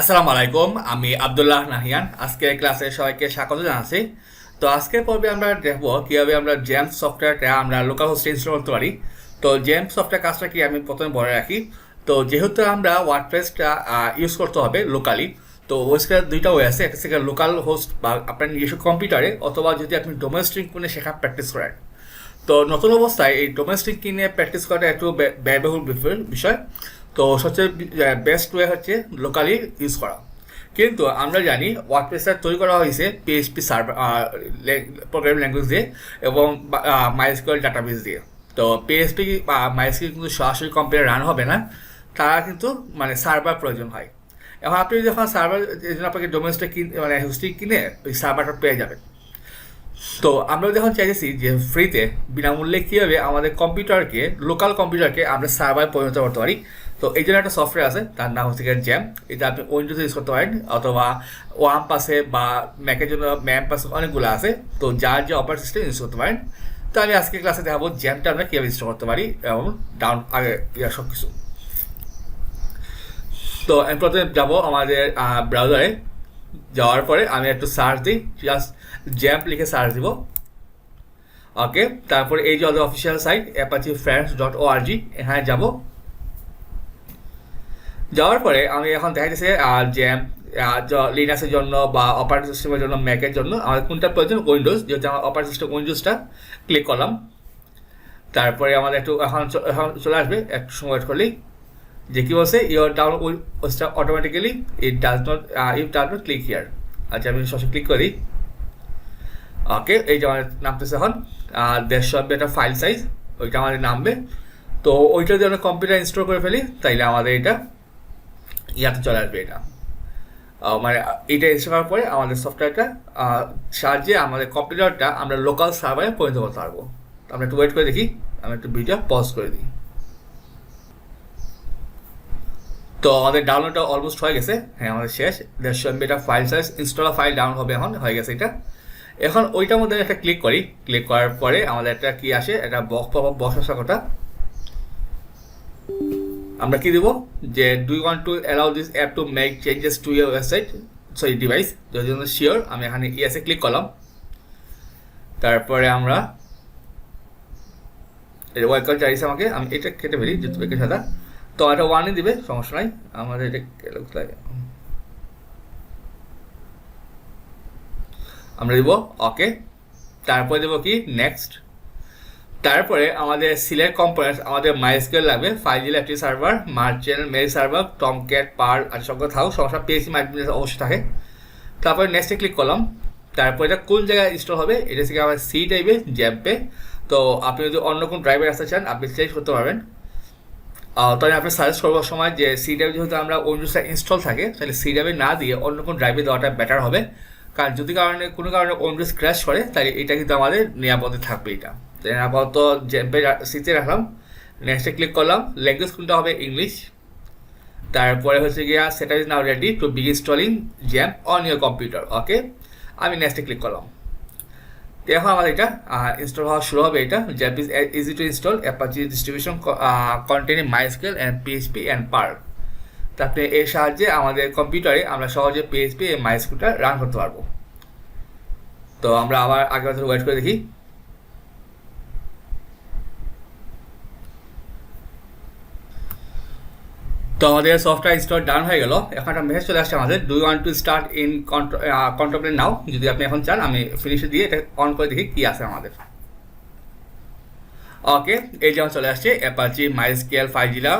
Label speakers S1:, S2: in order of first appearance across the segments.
S1: আসসালামু আলাইকুম, আমি আব্দুল্লাহ নাহিয়ান। আজকের ক্লাসে সবাইকে স্বাগত জানাচ্ছি। তো আজকের পর্বে আমরা দেখব কীভাবে আমরা জেমস সফটওয়্যারটা আমরা লোকাল হোস্টে ইনস্টল করতে পারি। তো জেমস সফটওয়্যার কাজটা কি আমি প্রথমে বলে রাখি। তো যেহেতু আমরা ওয়ার্ডপ্রেসটা ইউজ করতে হবে লোকালি তো ওয়েবসাইট দুইটা ওয়ে আছে। একটা থেকে লোকাল হোস্ট বা আপনার নিজস্ব কম্পিউটারে অথবা যদি আপনি ডোমেস্টিক কোনে শেখা প্র্যাকটিস করেন। তো নতুন অবস্থায় এই ডোমেস্টিক কিনে প্র্যাকটিস করাটা একটু ব্যয়বহুল বিষয়। তো সবচেয়ে বেস্ট ওয়ে হচ্ছে লোকালি ইউজ করা। কিন্তু আমরা জানি ওয়ার্ডপ্রেসটা তৈরি করা হয়েছে পিএইচপি সার্ভার প্রোগ্রামিং ল্যাঙ্গুয়েজ দিয়ে এবং মাইস্কুয়েল ডাটাবেস দিয়ে। তো পিএইচপি বা মাইস্কুয়েল কিন্তু সরাসরি কম্পিউটার রান হবে না, তারা কিন্তু মানে সার্ভার প্রয়োজন হয়। এখন আপনি যখন সার্ভার জন্য আপনাকে ডোমেস্টিক মানে হোস্টিং কিনে ওই সার্ভারটা পেয়ে যাবেন। তো আমরা যখন চাইতেছি যে ফ্রিতে বিনামূল্যে কীভাবে আমাদের কম্পিউটারকে লোকাল কম্পিউটারকে আমরা সার্ভার পরিণত করতে পারি তো এই জন্য একটা সফটওয়্যার আছে, তার নাম হচ্ছে গিয়ে জ্যাম এটা আপনি উইন্ডোজে ইউজ করতে পারেন, অথবা ওয়াম পাসে বা ম্যাকের জন্য ম্যাম পাসে অনেকগুলো আছে। তো যার যে অপারেটিং সিস্টেম ইউজ করতে পারেন। তো আমি আজকে ক্লাসে দেখাবো জ্যামটা আমরা কীভাবে ইনস্টল করতে পারি এবং ডাউন আগে সব কিছু তো আমি প্রথমে যাব আমাদের ব্রাউজারে যাওয়ার পরে আমি একটু সার্চ দিই জাস্ট জ্যাম্প লিখে সার্চ দিব। ওকে তারপরে এই যে official site Apache friends dot ও এখানে যাব। যাওয়ার পরে আমি এখন দেখাইতেছে জ্যাম লিনাক্সের জন্য বা অপারেটিং সিস্টেমের জন্য ম্যাকের জন্য আমার কোনটা প্রয়োজন? উইন্ডোজ যেহেতু আমার অপারেটিং সিস্টেম উইন্ডোজটা ক্লিক করলাম। তারপরে আমাদের একটু এখন এখন চলে আসবে, একটু সময় wait করলেই। যে কি বলছে? Your will start automatically it does not if does not click here আচ্ছা আমি সরাসরি ক্লিক করি। ওকে, এই যে আমার নামতেছে এখন আর দেড়শো হবে একটা ফাইল সাইজ ওইটা আমাদের নামবে। তো ওইটা যদি আমরা কম্পিউটার ইনস্টল করে ফেলি, তাইলে আমাদের এটা ইয়াতে চলে আসবে এটা। মানে এটা ইনস্টল করার পরে আমাদের সফটওয়্যারটা সাহায্যে আমাদের কম্পিউটারটা আমরা লোকাল সার্ভারে পরিণত করতে পারব। আমরা একটু ওয়েট করে দেখি, আমি একটু ভিডিও পজ করে দিই। তো আমাদের ডাউনলোডটা অলমোস্ট হয়ে গেছে। হ্যাঁ আমাদের শেষ। দেড়শো এমবি এটা file size install file down হবে এখন, হয়ে গেছে এটা। এখন ওইটার মধ্যে একটা ক্লিক করি। ক্লিক করার পরে আমাদের একটা কি আসে? একটা বক্স বক্স আসার কথা। আমরা কি দিব? যে do you want to allow this app to make changes to your website sorry device যদি জন্য শিওর আমি এখানে ইয়েসে ক্লিক করলাম। তারপরে আমরা এটা ওয়েলকাম চাইছে আমাকে, আমি এটা কেটে ফেলি, যেহেতু বেকের সাদা। তো এটা ওয়ানই দিবে, সমস্যা নাই। আমাদের এটা? আমরা দিব ওকে তারপরে দেবো কি? নেক্সট তারপরে আমাদের সিলেক্ট কম্পোনেন্টস আমাদের মাইস্কেল লাগবে ফাইজিল একটি server merchant mail server Tomcat Perl আর সঙ্গে থাকুক সমস্যা পিএসসি মাইক্রোফোন অবশ্যই থাকে। তারপরে নেক্সটে ক্লিক করলাম। তারপর এটা কোন জায়গায় ইনস্টল হবে, এটা থেকে আমার সি টাইপে জ্যাম্পে তো আপনি যদি অন্য কোন ড্রাইভার আসতে চান, আপনি সিলেক্ট করতে পারবেন। তাহলে আপনি সার্চ করবার সময় যে সি ড্রাইভ যেহেতু আমরা উইন্ডোজটা ইনস্টল থাকে, তাহলে সি ড্রাইভে না দিয়ে অন্য কোন ড্রাইভে দেওয়াটা বেটার হবে। কারণ যদি কারণে, কোনো কারণে উইন্ডোজ ক্র্যাশ করে, তাহলে এটা কিন্তু আমাদের নিরাপদে থাকবে এটা। তো আপাতত সিতে রাখলাম নেক্সটে ক্লিক করলাম ল্যাঙ্গুয়েজ কোনটা হবে? ইংলিশ তারপরে হচ্ছে গিয়া সেটা is now ready to big installing XAMPP on your computer okay আমি নেক্সটে ক্লিক করলাম। এখন আমার এটা ইনস্টল হওয়া শুরু হবে এটা। XAMPP is easy to install Apache distribution containing MySQL and PHP and Perl তারপরে এর সাহায্যে আমাদের কম্পিউটারে আমরা সহজে পিএইচপি এবং মাইস্কেলটা রান করতে পারব। তো আমরা আবার আগে বছর ওয়েট করে দেখি। তো আমাদের সফটওয়্যার ইনস্টল ডান হয়ে গেল। এখন একটা মেসেজ চলে আসছে আমাদের। Do want to start in control now যদি আপনি এখন চান, আমি ফিনিশে দিয়ে এটা অন করে দেখি কি আছে আমাদের। ওকে এই যেমন চলে আসছে অ্যাপাচি মাইস্কেল ফাইজিলা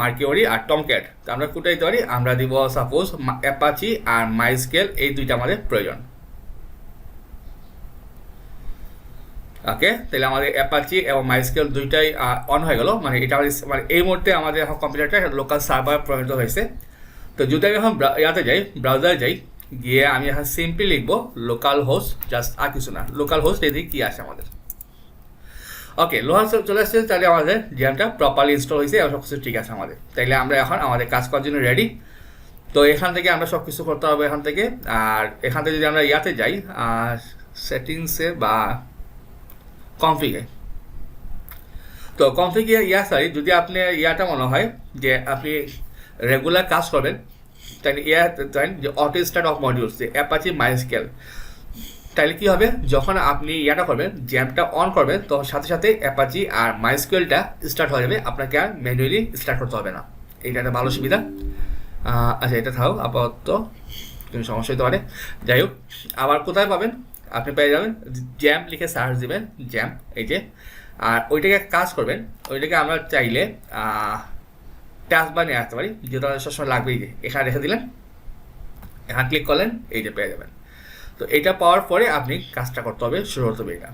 S1: মার্কিওরি আর টমক্যাট তো আমরা কোথায় দিতে পারি। আমরা দিব সাপোজ অ্যাপাচি আর মাইস্কেল এই দুইটা আমাদের প্রয়োজন। ওকে তাহলে আমাদের অ্যাপাচি এবং মাইস্কেল দুইটাই অন হয়ে গেল। মানে এটা মানে এই মুহূর্তে আমাদের এখন কম্পিউটারটা লোকাল সার্ভার পরিণত হয়েছে। তো যদি আমি এখন ইয়াতে যাই ব্রাউজারে যাই, গিয়ে আমি এখন সিম্পলি লিখব লোকাল হোস্ট জাস্ট আর কিছু না। লোকাল হোস্ট এদিকে কী আসে আমাদের। ওকে লোহার চলে আসছে, তাহলে আমাদের জ্যামটা প্রপারলি ইনস্টল হয়েছে এবং সব কিছু ঠিক আছে আমাদের। তাইলে আমরা এখন আমাদের কাজ করার জন্য রেডি তো এখান থেকে আমরা সব কিছু করতে হবে এখান থেকে। আর এখান থেকে যদি আমরা ইয়াতে যাই সেটিংসে বা কনফিগে তো কনফিগে ইয়া সরি যদি আপনি ইয়াটা মনে হয় যে আপনি রেগুলার কাজ করবেন তাহলে জানেন যে অটো স্টার্ট অফ মডিউলস যে অ্যাপাচি মাইস্কেল তাহলে কী হবে? যখন আপনি ইয়াটা করবেন জ্যামটা অন করবেন তখন সাথে সাথে অ্যাপাচি আর মাইস্কুয়েলটা স্টার্ট হয়ে যাবে। আপনাকে আর ম্যানুয়ালি স্টার্ট করতে হবে না। এইটা একটা ভালো সুবিধা। আচ্ছা এটা থাও আপাতত কোনো সমস্যা হতে পারে। যাই হোক, আবার কোথায় পাবেন? আপনি পেয়ে যাবেন জ্যাম লিখে সার্চ দিবেন, জ্যাম, এই যে। আর ওইটাকে কাজ করবেন, ওইটাকে আমরা চাইলে টাচ বানিয়ে আসতে পারি, যেটা সবসময় লাগবেই যে। এখানে রেখে দিলেন, এখানে ক্লিক করলেন, এই যে পেয়ে যাবেন। তো এটা পাওয়ার পরে আপনি কাজটা করতে হবে, শুরু করতে হবে এটা।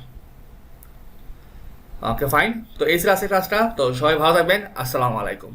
S1: ওকে ফাইন তো এই ছিল আজকের কাজটা তো সবাই ভালো থাকবেন। আসসালামু আলাইকুম।